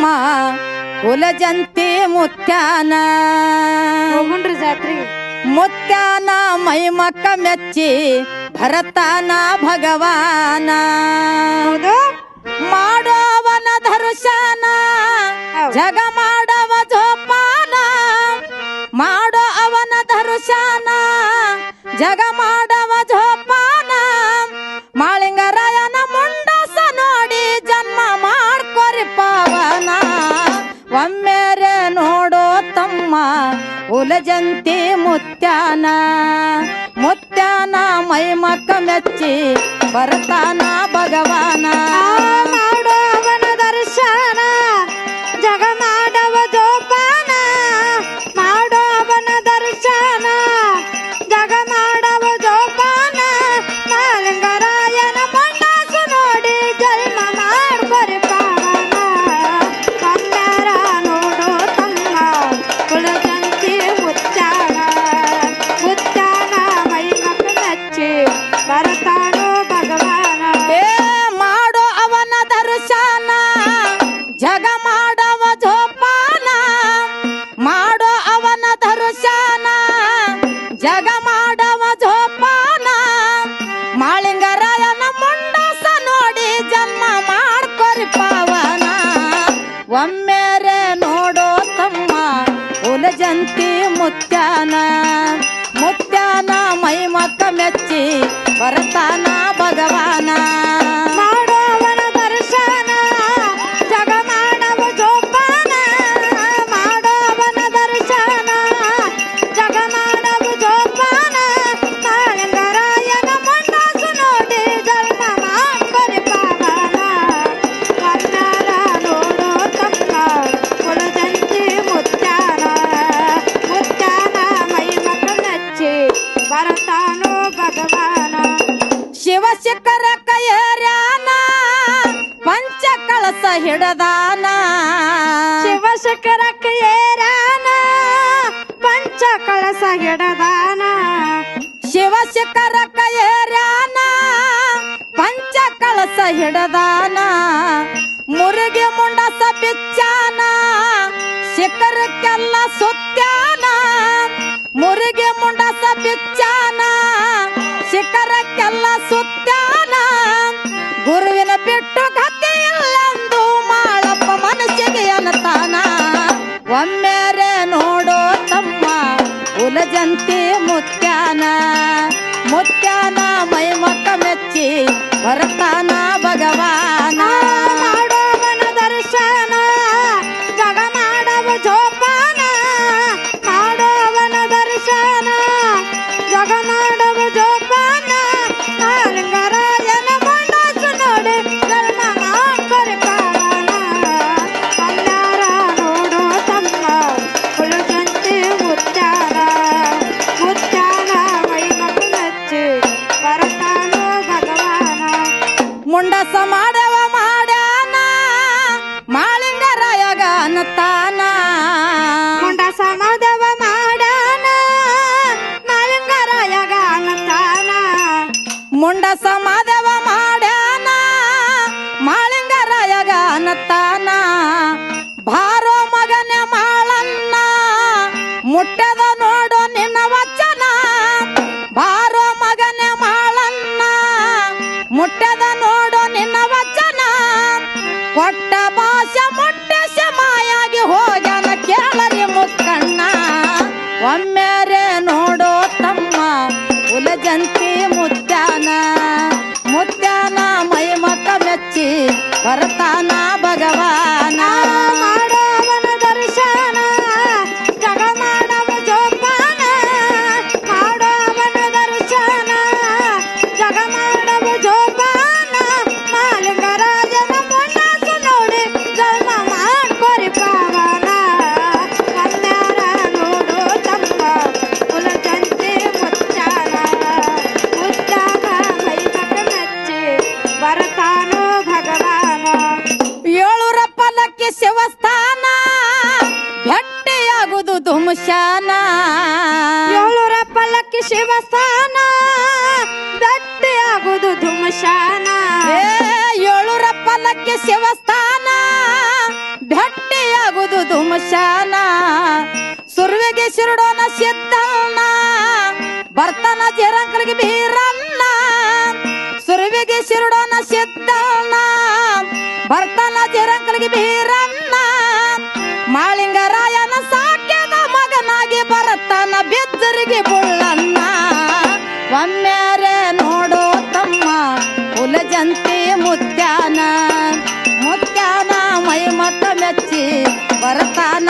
ನಮ್ಮ ಕುಲಜಂತಿ ಮುತ್ಯಾನ. ಹೋಗುಣ್ರಿ ಜಾತ್ರಿ. ಮುತ್ಯಾನ ಮೈಮಕ್ಕ ಮೆಚ್ಚಿ ಭರತನ ಭಗವಾನ. ಮಾಡೋವನ ಧರುಶಾನ ಜಗ ಮಾಡವ ಜೋಪಾನ. ಮಾಡೋ ಅವನ ಧರುಶಾನ ಜಗ ಮಾಡ ಉಲಜಂತಿ ಮುತ್ಯಾನ ಮುತ್ಯಾನ ಮೈಮಕ್ಕ ಮೆಚ್ಚಿ ಭರತಾನ ಭಗವಾನ. ಹಿಡದಾನ ಶಿವಶಿಖರ ಕೈರ್ಯಾನ ಪಂಚ ಕಳಸ ಹಿಡದಾನ. ಮುರುಗಿ ಮುಂಡಸ ಬಿಚ್ಚಾನ. ಶಿಖರಕ್ಕೆಲ್ಲ ಸುತ್ತಾನ. ಮುರುಗಿ ಮುಂಡಸ ಬಿಚ್ಚಾನ. ಶಿಖರಕ್ಕೆಲ್ಲ ಸುತ್ತಾನ. ಗುರುವಿನ ಬಿಟ್ಟು ಕಥೆಯಲ್ಲಂದು ಮಾಳಪ್ಪ ಮನಸ್ಸಿಗೆ ಅನ್ನತಾನ ಒಮ್ಮೆ ಸುಲಜಂತಿ ಮುತ್ಯಾನ ಮುತ್ಯಾನ ಮೈಮಕ್ಕ ಮೆಚ್ಚಿ ಹೊರತಾನ ಶಾನ ಏಳೂರ ಪಲ್ಲಕ್ಕಿ ಶಿವಸ್ಥಾನ. ದಟ್ಟಿ ಆಗುದು ಧುಮಶಾನ. ಏಳೂರ ಪಲ್ಲಕ್ಕಿ ಶಿವಸ್ಥಾನ. ಭಟ್ಟಿ ಆಗುದು ಧುಮಶಾನ. ಸುರ್ವಿಗೆ ಶಿರಡೋನ ಸಿದ್ದಣ್ಣ ಬರ್ತನ ಜೇರಂಕರಿಗೆ ಬೀರಣ್ಣ. ಸುರ್ವಿಗೆ ಶಿರಡೋನ ಸಿದ್ದಣ್ಣ ಬರ್ತನ ಜೇರಂಕರಿಗೆ ಬೀರಣ್ಣ. ಮಾಳಿಂಗರಾಯ ಊರಿಗೆ ಬುಳ್ಳನ್ನ. ಒಮ್ಮ್ಯಾರೆ ನೋಡೋ ತಮ್ಮ ಕುಲಜಂತಿ ಮುತ್ಯಾನ. ಮುತ್ಯಾನ ಮೈ ಮತ ಮೆಚ್ಚಿ ಬರತಾನ.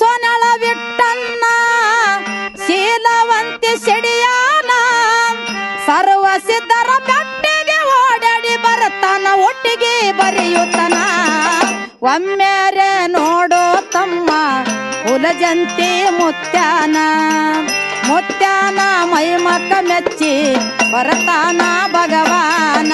ಸೊನಳ ವಿಟ್ಟಣ್ಣ ಶೀಲವಂತಿ ಸಿಡಿಯಾನ, ಸರ್ವ ಸಿದ್ಧರ ಬೆಟ್ಟಿಗೆ ಓಡಾಡಿ ಬರುತ್ತಾನ, ಒಟ್ಟಿಗೆ ಬರೆಯುತ್ತನ. ಒಮ್ಮೆರೆ ನೋಡೋ ತಮ್ಮ ಕುಲಜಂತಿ ಮುತ್ಯಾನ ಮುತ್ಯಾನ ಮೈಮಕ್ಕ ಮೆಚ್ಚಿ ಬರತಾನ ಭಗವಾನ.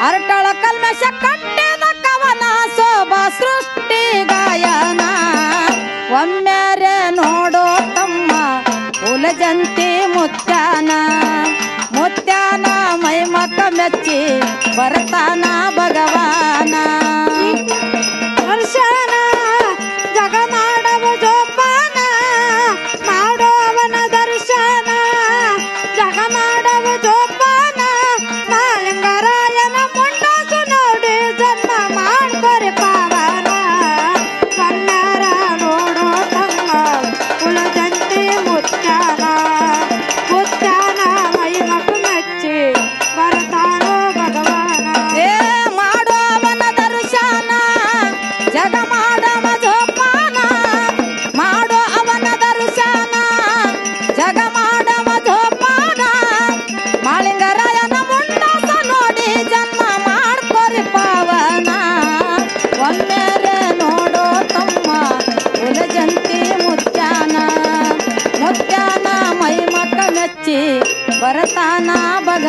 ಅರಟಳ ಕಲ್ಮಶ ಕಟ್ಟಿದ ಕವನ ಶೋಭಾ ಸೃಷ್ಟಿ ಗಾಯನ. ಒಮ್ಮೆರೆ ನೋಡೋ ತಮ್ಮ ಉಲಜಂತಿ ಮುತ್ಯಾನ. ಮುತ್ಯಾನ ಮೈಮಕ ಮೆಚ್ಚಿ ಬರ್ತಾನ ಭಗವಾನ. ನಾನ ವಂದನೆ ನೋಡು ತಮ್ಮ ಒಳ್ಳ ಜನಕೆ ಮುತ್ಯನಾ. ಮುತ್ಯನಾ ಮೈ ಮಕ್ಕ ಮೆಚ್ಚಿ ಬರತಾನಾ ಭಾಗ